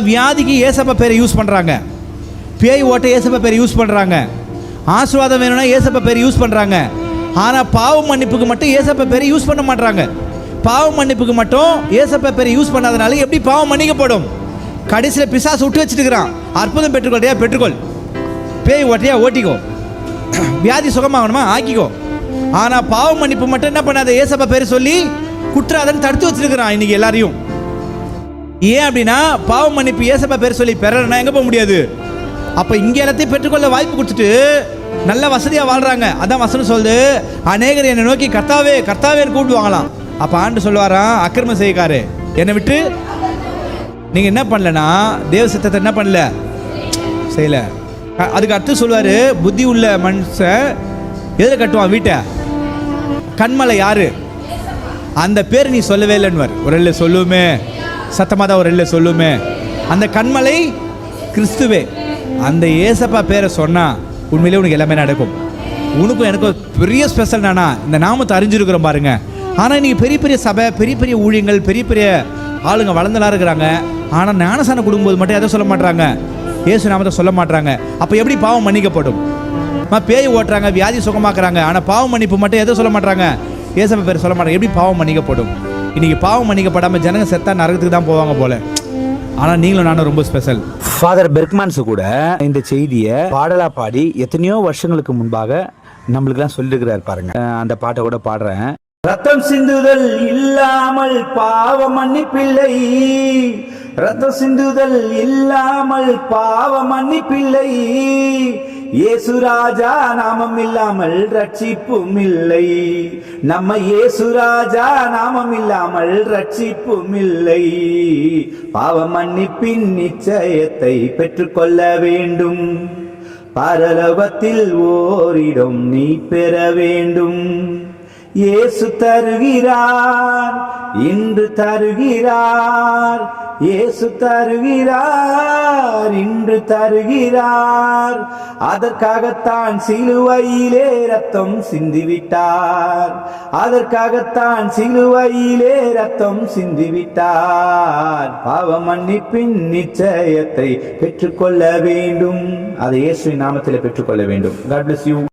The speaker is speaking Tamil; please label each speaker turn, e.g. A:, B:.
A: வியாதிக்கு ஏசப்ப பேரை யூஸ் பண்ணுறாங்க பேய் ஓட்ட ஏசப்ப பேரை யூஸ் பண்ணுறாங்க ஆசீர்வாதம் வேணும்னா ஏசப்ப பேரை யூஸ் பண்ணுறாங்க ஆனால் பாவ மன்னிப்புக்கு மட்டும் ஏசப்ப பேரை யூஸ் பண்ண மாட்றாங்க. பாவ மன்னிப்புக்கு மட்டும் ஏசப்ப பேரை யூஸ் பண்ணாதனால எப்படி பாவம் மன்னிக்கப்படும்? கடைசியில் பிசாசு விட்டு வச்சுட்டுக்கிறான். அற்புதம் பெற்றுக்கொள்றியா? பெற்றுக்கொள். பேய் ஓட்டையா? ஓட்டிக்கோ. வியாதி சுகமாகணுமா? ஆக்கிக்கோ. ஆனால் பாவ மன்னிப்பு மட்டும் என்ன பண்ணாத? ஏசப்ப பேர் சொல்லி குற்றாதன்னு தடுத்து வச்சிருக்கிறான் இன்னைக்கு எல்லாரையும். ஏன் அப்படின்னா பாவம் மன்னிப்பு ஏசப்பா பேர் சொல்லி பெறனா எங்கே போக முடியாது? அப்போ இங்கே எல்லாத்தையும் பெற்றுக்கொள்ள வாய்ப்பு கொடுத்துட்டு நல்ல வசதியாக வாழ்கிறாங்க அதான் வசனம் சொல்லுது அநேகர் என்னை நோக்கி கர்த்தாவே கர்த்தாவேன்னு கூப்பிடுவாங்களாம். அப்போ ஆண்டு சொல்லுவாராம் அக்கிரமம் செய்யக்காரு என்னை விட்டு நீங்கள் என்ன பண்ணலன்னா தேவ சித்தத்தை என்ன பண்ணல? செய்யலை. அதுக்கு அடுத்து சொல்லுவார் புத்தி உள்ள மனுஷன் எதில் கட்டுவான் வீட்டை. கண்மலை யாரு? அந்த பேர் நீ சொல்லவே இல்லைன்னுவார். ஒரு இல்லை சொல்லுமே. சத்தமாக தான் ஒரு இல்லை சொல்லுமே. அந்த கண்மலை கிறிஸ்துவே. அந்த ஏசப்பா பேரை சொன்னால் உண்மையிலே உனக்கு எல்லாமே நடக்கும். உனக்கும் எனக்கும் பெரிய ஸ்பெஷல் நானா? இந்த நாமத்தை அறிஞ்சிருக்கிறோம் பாருங்க. ஆனால் இன்றைக்கி பெரிய பெரிய சபை பெரிய பெரிய ஊழியங்கள் பெரிய பெரிய ஆளுங்க வளர்ந்தலாம் இருக்கிறாங்க. ஆனால் ஞானசானம் கொடுக்கும்போது மட்டும் எதை சொல்ல மாட்டாங்க இயேசு நாமத்தை சொல்ல மாட்டாங்க அப்போ எப்படி பாவம் மன்னிக்கப்படும்? பேய் ஓட்டுறாங்க வியாதி சுகமாக்குறாங்க. ஆனால் பாவம் மன்னிப்பு மட்டும் எதை சொல்ல மாட்டாங்க ஏசப்ப பேர் சொல்ல மாட்டாங்க எப்படி பாவம் மன்னிக்கப்படும்? இன்னைக்கு பாவம் மன்னிக்கப்படாமல் ஜனங்க செத்தா நரகத்துக்கு தான் போவாங்க போல. ஆனால் நீங்களும் நானும் ரொம்ப ஸ்பெஷல்
B: ஃபாதர் பெர்க்மான்ஸ் கூட இந்த செய்தியை பாடலா பாடி எத்தனையோ வருஷங்களுக்கு முன்பாக நம்மளுக்குலாம் சொல்லிருக்கிறார் பாருங்க. அந்த பாட்டை கூட பாடுறேன். ரத்தம் சிந்துதல் இல்லாமல் பாவ மன்னிப்பில்லை. ரத்த சிந்துதல் இல்லாமல் பாவ மன்னிப்பில்லை. இயேசுராஜா நாமம் இல்லாமல் ரட்சிப்பும் இல்லை. நம்ம இயேசுராஜா நாமம் இல்லாமல் ரட்சிப்பும் இல்லை. பாவ மன்னிப்பின் நிச்சயத்தை பெற்றுக்கொள்ள வேண்டும். பரலோகத்தில் ஓரிடம் நீ பெற வேண்டும். இயேசு தருகிறார் இன்று தருகிறார் இயேசு தருகிறார் இன்று தருகிறார். அதற்காகத்தான் சிலுவையிலே ரத்தம் சிந்திவிட்டார். அதற்காகத்தான் சிலுவையிலே ரத்தம் சிந்திவிட்டார். பாவ மன்னிப்பின் நிச்சயத்தை பெற்றுக்கொள்ள வேண்டும். அதை இயேசுவின் நாமத்தில் பெற்றுக்கொள்ள வேண்டும். God bless you